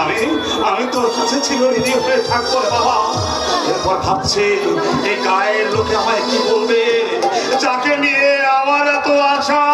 আমি আমি তোর কাছে চিরঋণী হয়ে থাকব বাবা। এরপর ভাবছি, এই গায়ের লোকে আমায় কি বলবে? যাকে নিয়ে আমার এত আশা?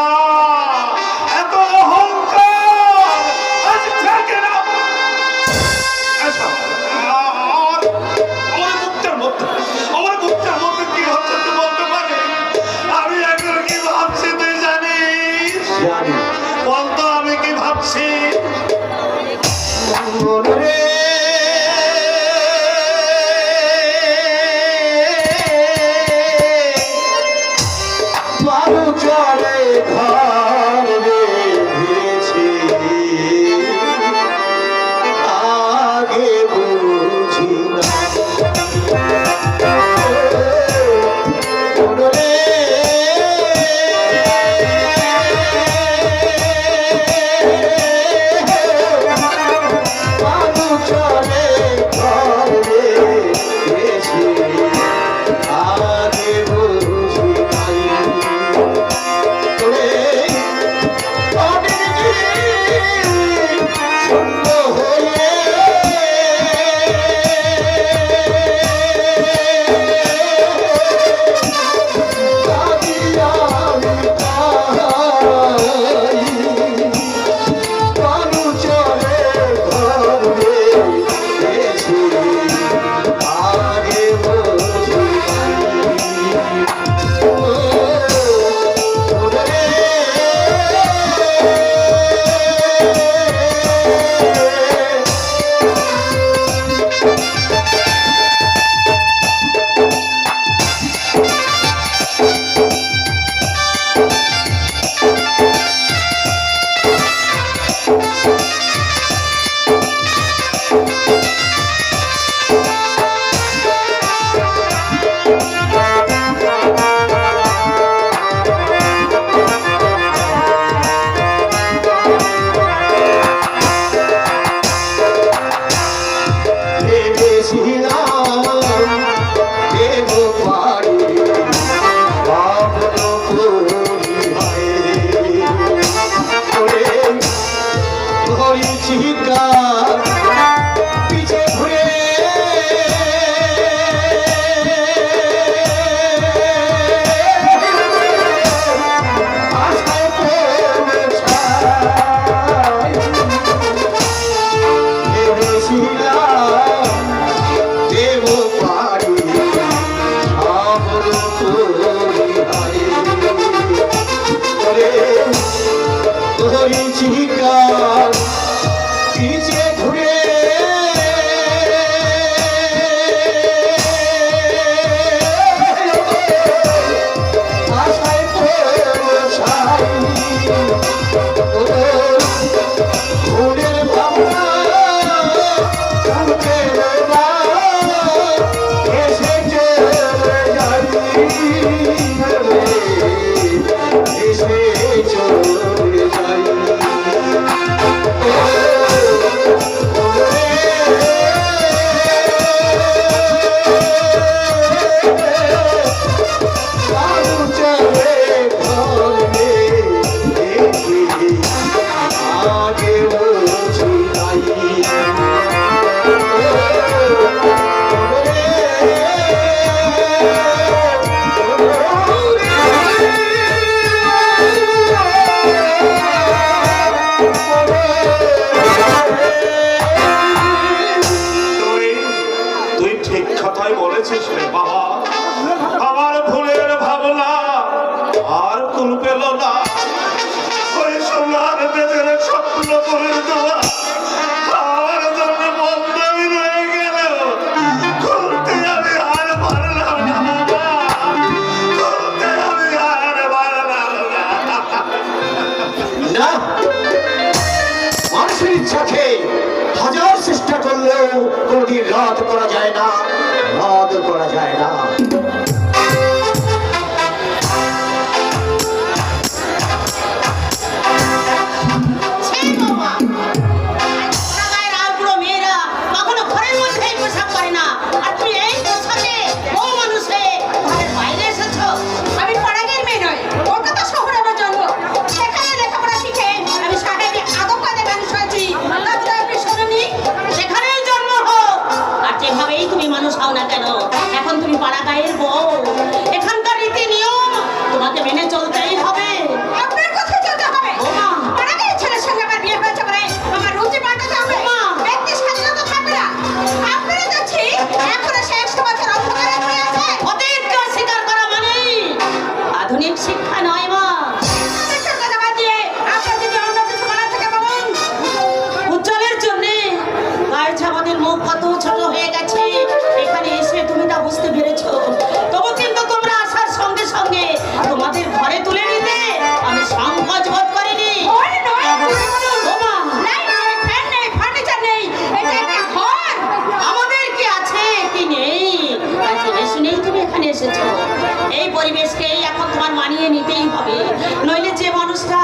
এই পরিবেশকেই এখন তোমার মানিয়ে নিতেই হবে। নইলে যে মানুষটা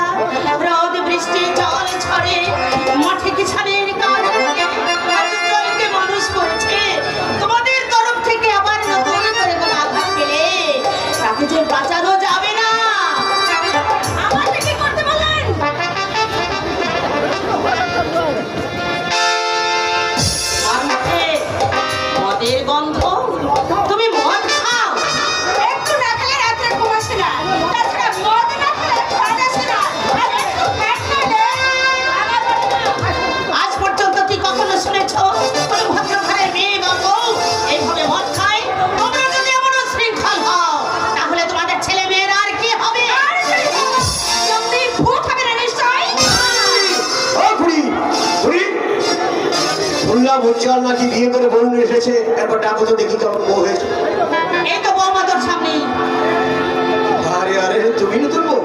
রোদ, বৃষ্টি, জল ছড়ে মাঠে কি ছাড়ে মানুষ করেছে। তোমাদের তরফ থেকে আবার নতুন করে কোনো আঘাত পেলে বাঁচানো জল মাটি বিয়ে করে বোন এসেছে এরপর ডাকো তো দেখি কেমন বউ হয়েছে। তুমি না বউ?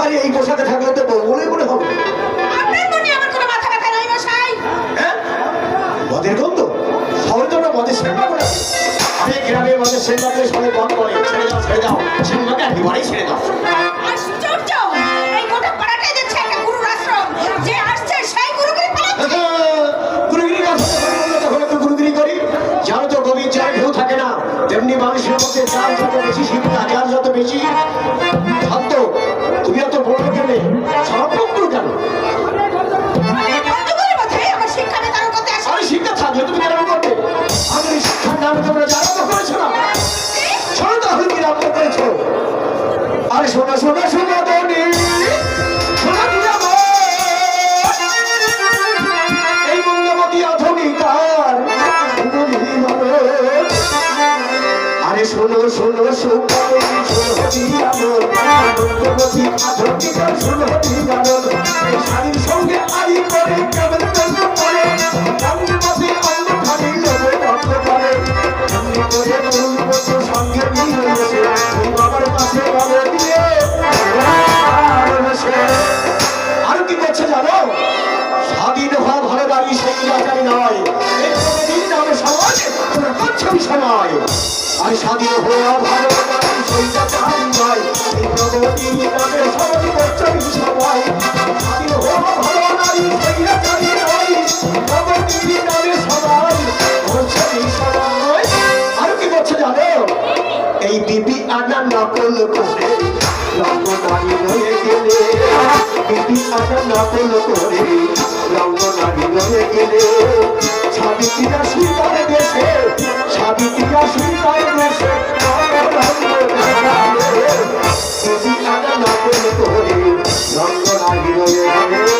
আরে এই পোশাকে থাকলে তো বউ বলে মনে হবে। হ্যাঁ? মদের গন্ধ? সবাই তো মদের সেবা করে। গ্রামে মদের সেবা করে সবাই বন্ধ করে। ছেড়ে দাও ছেড়ে দাও। সেবাকে একেবারেই ছেড়ে দাও। শোনো শোনো দনি শোনো কি যাব এই মঙ্গমতি আধুনিকার আরে শোনো শোনো শোনো শোনো কি যাব মঙ্গমতি আধুনিকার শোনো কি যাব সবাই। সাবিতি আটা নকল করে রঙ্গনারী রয়ে গেলে সাবিতিরা সুতার দেশে সাবিতিরা সুতার দেশে রঙ্গনারী রয়ে গেলে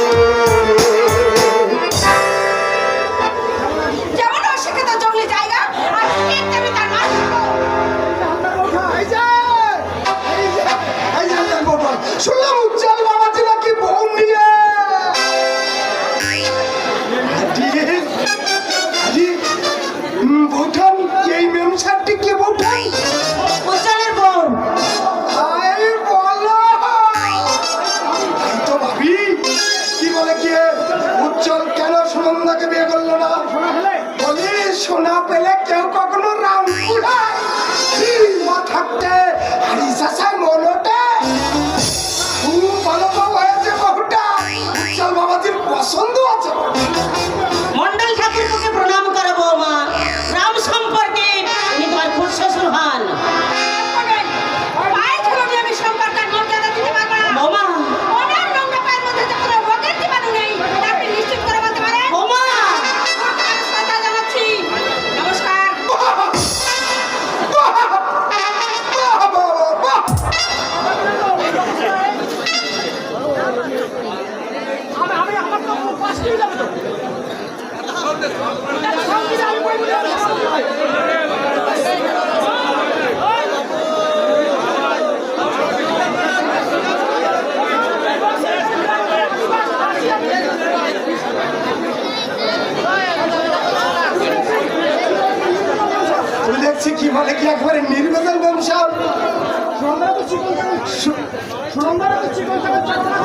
essa é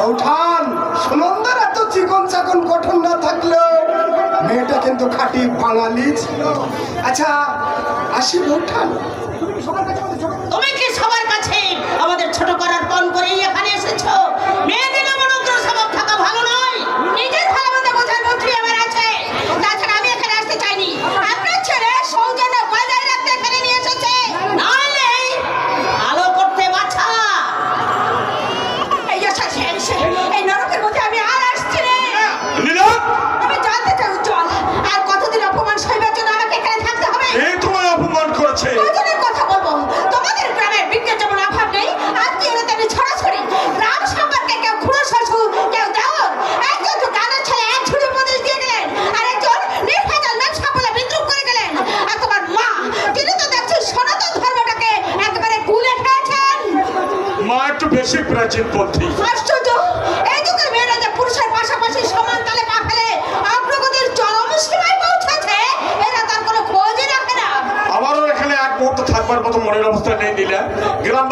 উঠান সুনন্দার এত চিকন চাকন গঠন না থাকলেও মেয়েটা কিন্তু খাঁটি বাঙালি ছিল। আচ্ছা আসি উঠান। তুমি কি সবার কাছে আমাদের ছোট করার পণ করেই এখানে এসেছ? মেয়েদের মনোগ্রহ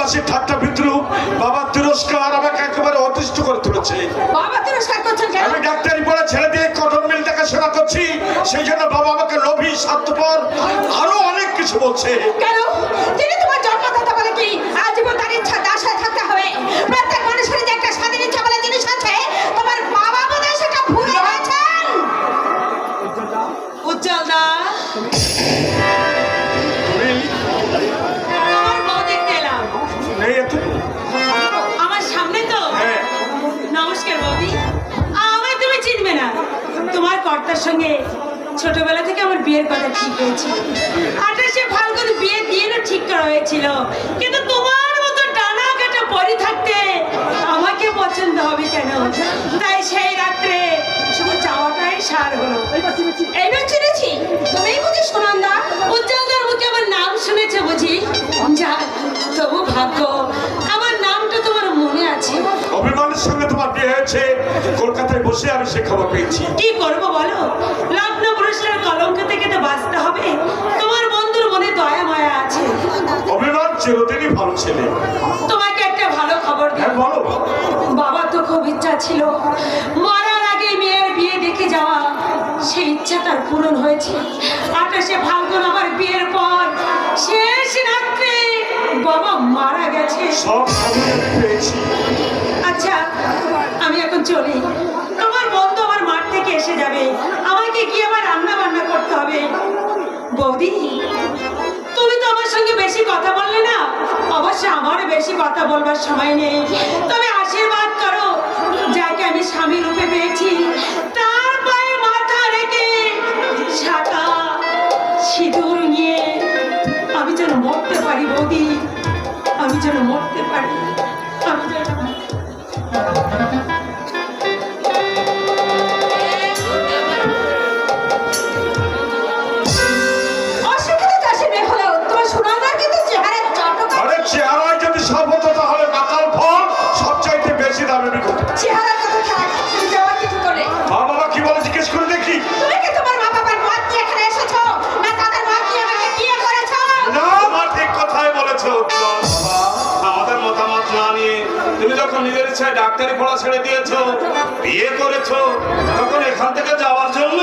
সন্ত্রাসী ঠাট্টা বিদ্রুপ বাবা তিরস্কার আমাকে একেবারে অতিষ্ঠ করে তুলেছে। বাবা তিরস্কার আমি ডাক্তারি পড়া ছেড়ে দিয়ে কটন মিল দেখাশোনা করছি সেই জন্য বাবা আমাকে লোভী স্বার্থপর আরও অনেক কিছু বলছে। কেন? তিনি বলে কি তার ইচ্ছা একটা ইচ্ছা বলে জিনিস আছে তোমার বাবা সেটা কর্তার সঙ্গে ছোটবেলা থেকে আমার বিয়ের কথা ঠিক হয়েছিল আঠাশে ফাল্গুন বিয়ে দিনও ঠিক করা হয়েছিল। কিন্তু তোমার মতো ডানা কাটা পরে থাকতে আমাকে পছন্দ হবে কেন? তাই সেই রাত্রে শুধু চাওয়াটাই সার হলো। এইবার চিনেছি হয়েছে আঠাশে ফাল্গুন আমার বিয়ের পর। শেষ রাত্রে বাবা মারা গেছে। আচ্ছা আমি এখন চলি। তোমার বন্ধু আমার মাঠ থেকে এসে যাবে। আমাকে গিয়ে আবার রান্না বান্না করতে হবে। বৌদি তুমি তো আমার সঙ্গে বেশি কথা বললে না। অবশ্য আমার বেশি কথা বলবার সময় নেই। তবে আশীর্বাদ করো যাকে আমি স্বামী রূপে পেয়েছি। বৌদি আমি যেন মরতে পারি যখন নিজের ইচ্ছায় ডাক্তারি পড়া ছেড়ে দিয়েছ বিয়ে করেছ তখন এখান থেকে যাওয়ার জন্য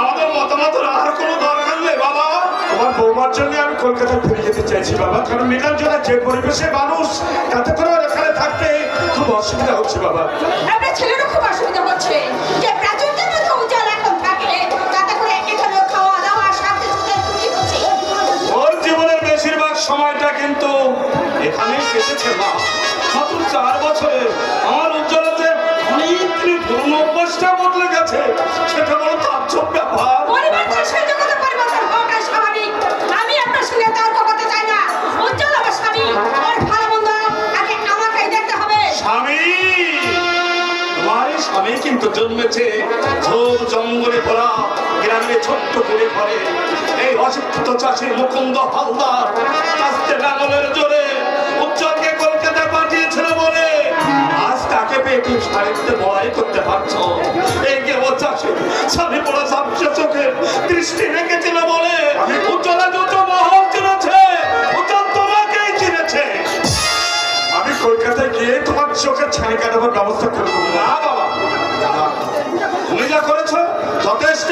আমাদের মতামত আর কোনো দরকার নেই বাবা। তোমার বৌমার জন্য আমি কলকাতায় ফিরে যেতে চাইছি বাবা। কারণ মিলাঞ্জনা যে পরিবেশে মানুষ তাতে করে এখানে থাকতে খুব অসুবিধা হচ্ছে বাবা। আপনার ছেলেরও খুব অসুবিধা হচ্ছে। যে প্রাচুর্যের মধ্যে উজ্জ্বল এখন থাকে তাতে করে এখানে খাওয়া দাওয়া সাথে সাথে হচ্ছে। ওর জীবনের বেশিরভাগ সময়টা কিন্তু এখানেই কেটেছে মা। চার বছরে আমার পুরনো অভ্যাসটা বদলে গেছে। সেটা বড় তাজ্জব ব্যাপার। স্বামী কিন্তু জন্মেছে ঝোর জঙ্গলে ভরা গ্রামে ছোট্ট করে ঘরে। এই অশিক্ষিত চাষির মুকুন্দ হালদার আস্তে লাঙলের জোরে আমাকে পেয়ে বড়াই করতে পারছ? এই ও চাষে স্বামী বড় চোখে দৃষ্টি রেখেছিল বলে উজ্জ্বলা আমি কলকাতায় গিয়ে তোমার চোখে কাটাবার ব্যবস্থা করে দেবো না বাবা। করেছ যথেষ্ট